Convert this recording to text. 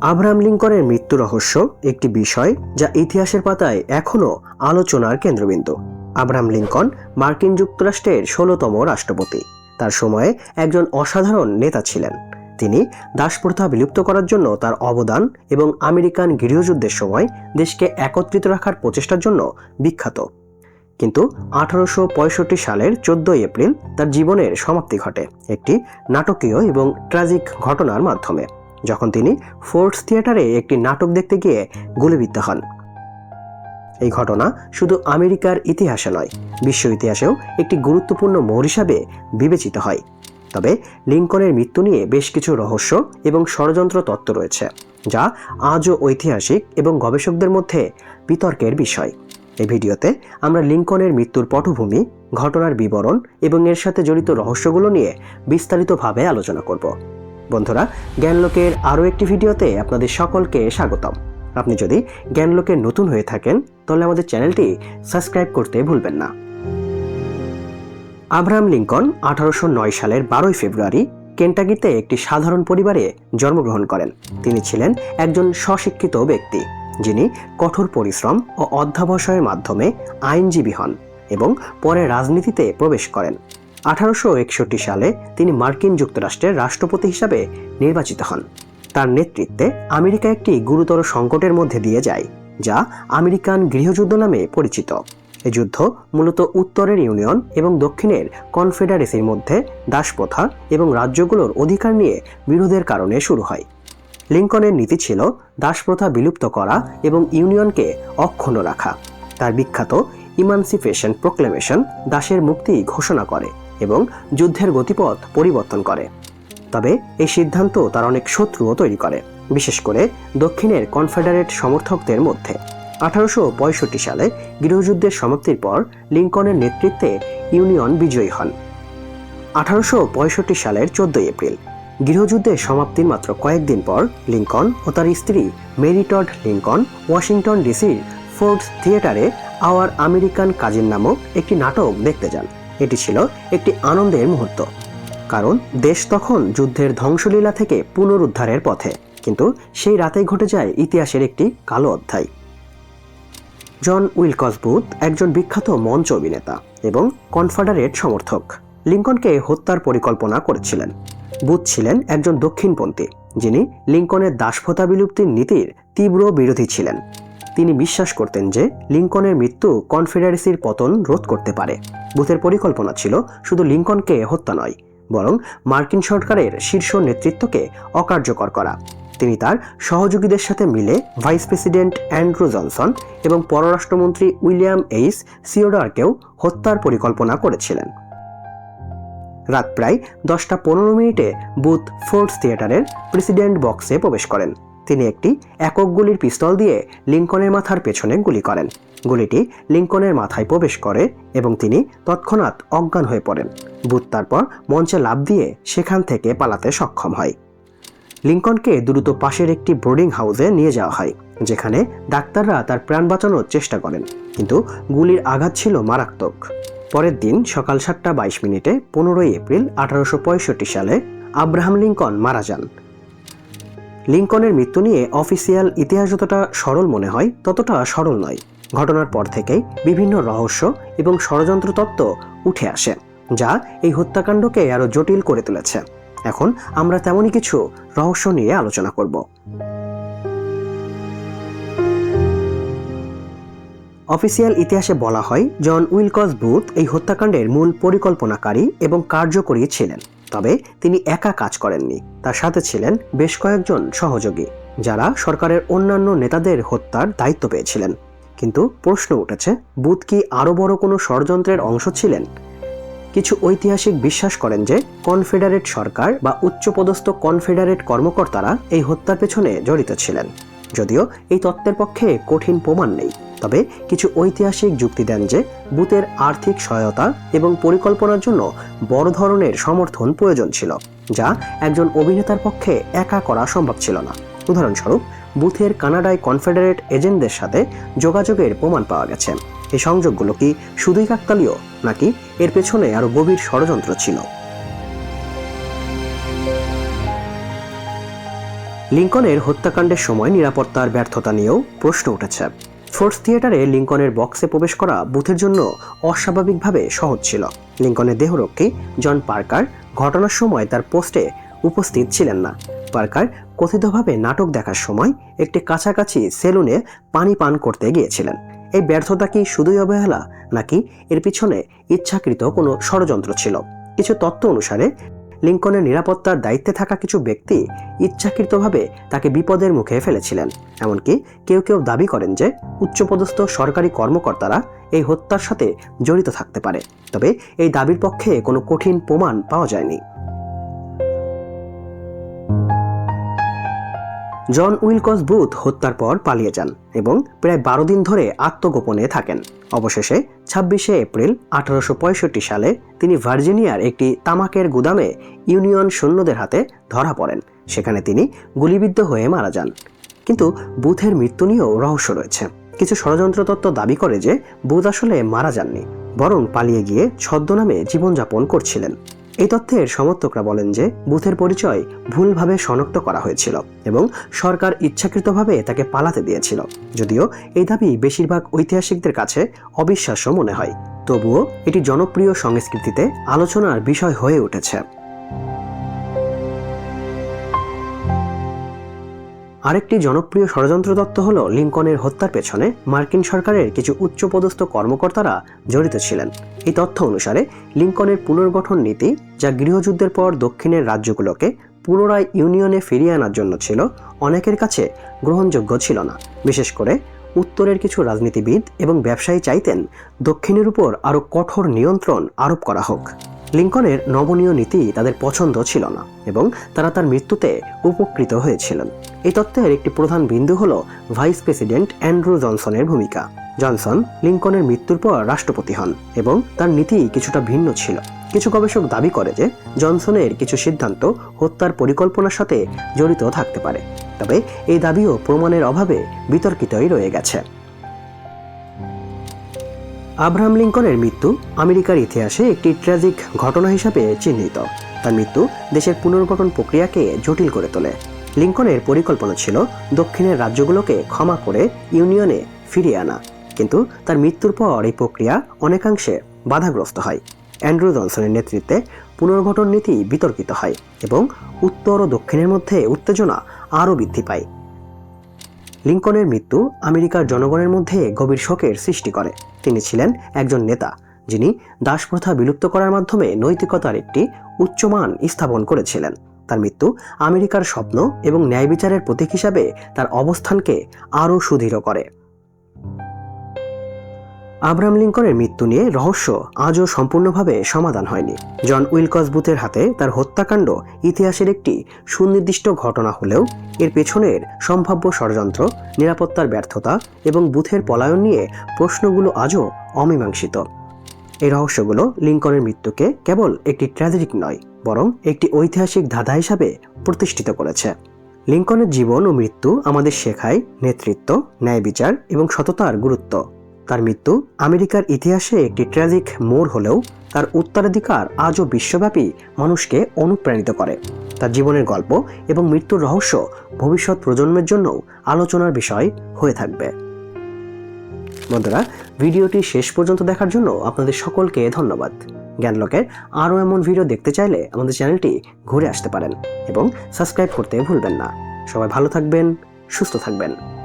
Abraham লিঙ্কনের মৃত্যু রহস্য একটি বিষয় যা ইতিহাসের পাতায় এখনও আলোচনার কেন্দ্রবিন্দু। আব্রাহাম লিঙ্কন মার্কিন যুক্তরাষ্ট্রের ষোলতম রাষ্ট্রপতি। তার সময়ে একজন অসাধারণ নেতা ছিলেন। তিনি দাসপ্রথা বিলুপ্ত করার জন্য তার অবদান এবং আমেরিকান গৃহযুদ্ধের সময় দেশকে একত্রিত রাখার প্রচেষ্টার জন্য বিখ্যাত। কিন্তু আঠারোশো পঁয়ষট্টি সালের চোদ্দই এপ্রিল তার জীবনের সমাপ্তি ঘটে একটি নাটকীয় এবং ট্র্যাজিক ঘটনার মাধ্যমে। যখন তিনি ফোর্টস থিয়েটারে একটি নাটক দেখতে গিয়ে গুলিবিদ্ধ হন। এই ঘটনা শুধু আমেরিকার ইতিহাসে নয়, বিশ্ব ইতিহাসেও একটি গুরুত্বপূর্ণ মোড় হিসাবে বিবেচিত হয়। তবে লিঙ্কনের মৃত্যু নিয়ে বেশ কিছু রহস্য এবং ষড়যন্ত্র তত্ত্ব রয়েছে, যা আজও ঐতিহাসিক এবং গবেষকদের মধ্যে বিতর্কের বিষয়। এই ভিডিওতে আমরা লিঙ্কনের মৃত্যুর পটভূমি, ঘটনার বিবরণ এবং এর সাথে জড়িত রহস্যগুলো নিয়ে বিস্তারিতভাবে আলোচনা করব। বন্ধুরা, জ্ঞানলোকের আরও একটি ভিডিওতে আপনাদের সকলকে স্বাগতম। আপনি যদি জ্ঞানলোকের নতুন হয়ে থাকেন, তাহলে আমাদের চ্যানেলটি সাবস্ক্রাইব করতে ভুলবেন না। আব্রাহাম লিঙ্কন আঠারোশো নয় সালের বারোই ফেব্রুয়ারি কেন্টাকিতে একটি সাধারণ পরিবারে জন্মগ্রহণ করেন। তিনি ছিলেন একজন স্বশিক্ষিত ব্যক্তি, যিনি কঠোর পরিশ্রম ও অধ্যাবসায়ের মাধ্যমে আইনজীবী হন এবং পরে রাজনীতিতে প্রবেশ করেন। আঠারোশো একষট্টি সালে তিনি মার্কিন যুক্তরাষ্ট্রের রাষ্ট্রপতি হিসাবে নির্বাচিত হন। তার নেতৃত্বে আমেরিকা একটি গুরুতর সংকটের মধ্যে দিয়ে যায়, যা আমেরিকান গৃহযুদ্ধ নামে পরিচিত। এ যুদ্ধ মূলত উত্তরের ইউনিয়ন এবং দক্ষিণের কনফেডারেসির মধ্যে দাসপ্রথা এবং রাজ্যগুলোর অধিকার নিয়ে বিরোধের কারণে শুরু হয়। লিঙ্কনের নীতি ছিল দাসপ্রথা বিলুপ্ত করা এবং ইউনিয়নকে অক্ষুণ্ণ রাখা। তার বিখ্যাত ইমানসিপেশন প্রোক্লেমেশন দাসের মুক্তি ঘোষণা করে। এবং যুদ্ধের গতিপথ পরিবর্তন করে। তবে এই সিদ্ধান্ত তার অনেক শত্রুও তৈরি করে, বিশেষ করে দক্ষিণের কনফেডারেট সমর্থকদের মধ্যে। আঠারোশো পঁয়ষট্টি সালে গৃহযুদ্ধের সমাপ্তির পর লিঙ্কনের নেতৃত্বে ইউনিয়ন বিজয়ী হন। আঠারোশো পঁয়ষট্টি সালের চোদ্দই এপ্রিল, গৃহযুদ্ধের সমাপ্তির মাত্র কয়েকদিন পর লিঙ্কন ও তার স্ত্রী মেরিটড লিঙ্কন ওয়াশিংটন ডিসির ফোর্ডস থিয়েটারে আওয়ার আমেরিকান কাজিন নামক একটি নাটক দেখতে যান। এটি ছিল একটি আনন্দের মুহূর্ত। কারণ দেশ তখন যুদ্ধের ধ্বংসলীলা থেকে পুনরুদ্ধারের পথে, কিন্তু সেই রাতেই ঘটে যায় ইতিহাসের একটি কালো অধ্যায়। জন উইলকস বুথ একজন বিখ্যাত মঞ্চ অভিনেতা এবং কনফেডারেট সমর্থক। লিঙ্কনকে হত্যার পরিকল্পনা করেছিলেন। বুথ ছিলেন একজন দক্ষিণপন্থী, যিনি লিঙ্কনের দাসপ্রথা বিলুপ্তির নীতির তীব্র বিরোধী ছিলেন। তিনি বিশ্বাস করতেন যে লিঙ্কনের মৃত্যু কনফেডারেসির পতন রোধ করতে পারে। বুথের পরিকল্পনা ছিল শুধু লিঙ্কনকে হত্যা নয়, বরং মার্কিন সরকারের শীর্ষ নেতৃত্বকে অকার্যকর করা। তিনি তার সহযোগীদের সাথে মিলে ভাইস প্রেসিডেন্ট অ্যান্ড্রু জনসন এবং পররাষ্ট্রমন্ত্রী উইলিয়াম এইস সিওডারকেও হত্যার পরিকল্পনা করেছিলেন। রাত প্রায় দশটা পনেরো মিনিটে বুথ ফোর্টস থিয়েটারের প্রেসিডেন্ট বক্সে প্রবেশ করেন। তিনি একটি একক গুলির পিস্তল দিয়ে লিঙ্কনের মাথার পেছনে গুলি করেন। গুলিটি লিঙ্কনের মাথায় প্রবেশ করে এবং তিনি তৎক্ষণাৎ অজ্ঞান হয়ে পড়েন। বুথ তারপর মঞ্চে লাভ দিয়ে সেখান থেকে পালাতে সক্ষম হয়। লিঙ্কনকে দ্রুত পাশের একটি বোর্ডিং হাউসে নিয়ে যাওয়া হয়, যেখানে ডাক্তাররা তার প্রাণ বাঁচানোর চেষ্টা করেন, কিন্তু গুলির আঘাত ছিল মারাত্মক। পরের দিন সকাল সাতটা বাইশ মিনিটে পনেরোই এপ্রিল আঠারোশো পঁয়ষট্টি সালে আব্রাহাম লিঙ্কন মারা যান। লিঙ্কনের মৃত্যু নিয়ে অফিসিয়াল ইতিহাস যতটা সরল মনে হয়, ততটা সরল নয়। ঘটনার পর থেকেই বিভিন্ন রহস্য এবং ষড়যন্ত্র তত্ত্ব উঠে আসে, যা এই হত্যাকাণ্ডকে আরও জটিল করে তুলেছে। এখন আমরা তেমনই কিছু রহস্য নিয়ে আলোচনা করব। অফিসিয়াল ইতিহাসে বলা হয়, জন উইলকস বুথ এই হত্যাকাণ্ডের মূল পরিকল্পনাকারী এবং কার্যকরী ছিলেন। তবে তিনি একা কাজ করেননি। তার সাথে ছিলেন বেশ কয়েকজন সহযোগী, যারা সরকারের অন্যান্য নেতাদের হত্যার দায়িত্ব পেয়েছিলেন। কিন্তু প্রশ্ন উঠেছে বুথ কি আরও বড় কোনো ষড়যন্ত্রের অংশ ছিলেন? কিছু ঐতিহাসিক বিশ্বাস করেন যে, কনফেডারেট সরকার বা উচ্চপদস্থ কনফেডারেট কর্মকর্তারা এই হত্যার পেছনে জড়িত ছিলেন। যদিও এই তত্ত্বের পক্ষে কঠিন প্রমাণ নেই। তবে কিছু ঐতিহাসিক যুক্তি দেন যে বুথের আর্থিক সহায়তা এবং পরিকল্পনার জন্য বড় ধরনের সমর্থন প্রয়োজন ছিল, যা একজন অভিনেতার পক্ষে একা করা সম্ভব ছিল না। উদাহরণস্বরূপ বুথের কানাডায় কনফেডারেট এজেন্টদের সাথে যোগাযোগের প্রমাণ পাওয়া গেছে। এই সংযোগগুলো কি শুধুই কাকতালীয়, নাকি এর পেছনে আরও গভীর ষড়যন্ত্র ছিল? লিঙ্কনের হত্যাকাণ্ডের সময় নিরাপত্তার ব্যর্থতা নিয়েও প্রশ্ন উঠেছে। ফোর্স থিয়েটারে লিঙ্কনের বক্সে প্রবেশ করা বুথের জন্য অস্বাভাবিকভাবে সহজ ছিল। লিঙ্কনের দেহরক্ষী জন পার্কার ঘটনার সময় তার পোস্টে উপস্থিত ছিলেন না। পার্কার কথিতভাবে নাটক দেখার সময় একটি কাছাকাছি সেলুনে পানি পান করতে গিয়েছিলেন। এই ব্যর্থতা কি শুধুই অবহেলা, নাকি এর পিছনে ইচ্ছাকৃত কোনো ষড়যন্ত্র ছিল? কিছু তত্ত্ব অনুসারে লিঙ্কনের নিরাপত্তার দায়িত্বে থাকা কিছু ব্যক্তি ইচ্ছাকৃতভাবে তাকে বিপদের মুখে ফেলেছিলেন। এমনকি কেউ কেউ দাবি করেন যে উচ্চপদস্থ সরকারি কর্মকর্তারা এই হত্যার সাথে জড়িত থাকতে পারে। তবে এই দাবির পক্ষে কোনো কঠিন প্রমাণ পাওয়া যায়নি। জন উইলকস বুথ হত্যার পর পালিয়ে যান এবং প্রায় বারো দিন ধরে আত্মগোপনে থাকেন। অবশেষে ছাব্বিশে এপ্রিল আঠারোশো পঁয়ষট্টি সালে তিনি ভার্জিনিয়ার একটি তামাকের গুদামে ইউনিয়ন সৈন্যদের হাতে ধরা পড়েন। সেখানে তিনি গুলিবিদ্ধ হয়ে মারা যান। কিন্তু বুথের মৃত্যু নিয়েও রহস্য রয়েছে। কিছু ষড়যন্ত্র তত্ত্ব দাবি করে যে বুথ আসলে মারা যাননি, বরং পালিয়ে গিয়ে ছদ্মনামে জীবনযাপন করছিলেন। এই তথ্যের সমর্থকরা বলেন যে, বুথের পরিচয় ভুলভাবে শনাক্ত করা হয়েছিল এবং সরকার ইচ্ছাকৃতভাবে তাকে পালাতে দিয়েছিল। যদিও এই দাবি বেশিরভাগ ঐতিহাসিকদের কাছে অবিশ্বাস্য মনে হয়। তবুও এটি জনপ্রিয় সংস্কৃতিতে আলোচনার বিষয় হয়ে উঠেছে। আরেকটি জনপ্রিয় ষড়যন্ত্র তত্ত্ব হল লিঙ্কনের হত্যার পেছনে মার্কিন সরকারের কিছু উচ্চপদস্থ কর্মকর্তারা জড়িত ছিলেন। এই তথ্য অনুসারে লিঙ্কনের পুনর্গঠন নীতি, যা গৃহযুদ্ধের পর দক্ষিণের রাজ্যগুলোকে পুনরায় ইউনিয়নে ফিরিয়ে আনার জন্য ছিল, অনেকের কাছে গ্রহণযোগ্য ছিল না। বিশেষ করে উত্তরের কিছু রাজনীতিবিদ এবং ব্যবসায়ী চাইতেন দক্ষিণের উপর আরও কঠোর নিয়ন্ত্রণ আরোপ করা হোক। লিঙ্কনের নবনীয় নীতি তাদের পছন্দ ছিল না এবং তারা তার মৃত্যুতে উপকৃত হয়েছিলেন। এই তত্ত্বের একটি প্রধান বিন্দু হল ভাইস প্রেসিডেন্ট অ্যান্ড্রু জনসনের ভূমিকা। জনসন লিঙ্কনের মৃত্যুর পর রাষ্ট্রপতি হন এবং তার নীতি কিছুটা ভিন্ন ছিল। কিছু গবেষক দাবি করে যে জনসনের কিছু সিদ্ধান্ত হত্যার পরিকল্পনার সাথে জড়িত থাকতে পারে। তবে এই দাবিও প্রমাণের অভাবে বিতর্কিতই রয়ে গেছে। আব্রাহাম লিঙ্কনের মৃত্যু আমেরিকার ইতিহাসে একটি ট্র্যাজিক ঘটনা হিসাবে চিহ্নিত। তার মৃত্যু দেশের পুনর্গঠন প্রক্রিয়াকে জটিল করে তোলে। লিঙ্কনের পরিকল্পনা ছিল দক্ষিণের রাজ্যগুলোকে ক্ষমা করে ইউনিয়নে ফিরিয়ে আনা। কিন্তু তার মৃত্যুর পর এই প্রক্রিয়া অনেকাংশে বাধাগ্রস্ত হয়। অ্যান্ড্রু জনসনের নেতৃত্বে পুনর্গঠন নীতি বিতর্কিত হয় এবং উত্তর ও দক্ষিণের মধ্যে উত্তেজনা আরও বৃদ্ধি পায়। লিঙ্কনের মৃত্যু আমেরিকার জনগণের মধ্যে গভীর শোকের সৃষ্টি করে। তিনি ছিলেন একজন নেতা, যিনি দাসপ্রথা বিলুপ্ত করার মাধ্যমে নৈতিকতার একটি উচ্চমান স্থাপন করেছিলেন। তার মৃত্যু আমেরিকার স্বপ্ন এবং ন্যায় বিচারের প্রতীক হিসাবে তার অবস্থানকে আরও সুদৃঢ় করে। আব্রাহাম লিঙ্কনের মৃত্যু নিয়ে রহস্য আজও সম্পূর্ণভাবে সমাধান হয়নি। জন উইলকস বুথের হাতে তার হত্যাকাণ্ড ইতিহাসের একটি সুনির্দিষ্ট ঘটনা হলেও এর পেছনের সম্ভাব্য ষড়যন্ত্র, নিরাপত্তার ব্যর্থতা এবং বুথের পলায়ন নিয়ে প্রশ্নগুলো আজও অমীমাংসিত। এই রহস্যগুলো লিঙ্কনের মৃত্যুকে কেবল একটি ট্র্যাজেডিক নয়, বরং একটি ঐতিহাসিক ধাঁধা হিসাবে প্রতিষ্ঠিত করেছে। লিঙ্কনের জীবন ও মৃত্যু আমাদের শেখায় নেতৃত্ব ন্যায় বিচার এবং সততার গুরুত্ব। তার মৃত্যু আমেরিকার ইতিহাসে একটি ট্র্যাজিক মোড় হলেও তার উত্তরাধিকার আজও বিশ্বব্যাপী মানুষকে অনুপ্রাণিত করে। তার জীবনের গল্প এবং মৃত্যুর রহস্য ভবিষ্যৎ প্রজন্মের জন্য আলোচনার বিষয় হয়ে থাকবে। বন্ধুরা, ভিডিওটি শেষ পর্যন্ত দেখার জন্য আপনাদের সকলকে ধন্যবাদ। জ্ঞানলোকের আরও এমন ভিডিও দেখতে চাইলে আমাদের চ্যানেলটি ঘুরে আসতে পারেন এবং সাবস্ক্রাইব করতে ভুলবেন না। সবাই ভালো থাকবেন, সুস্থ থাকবেন।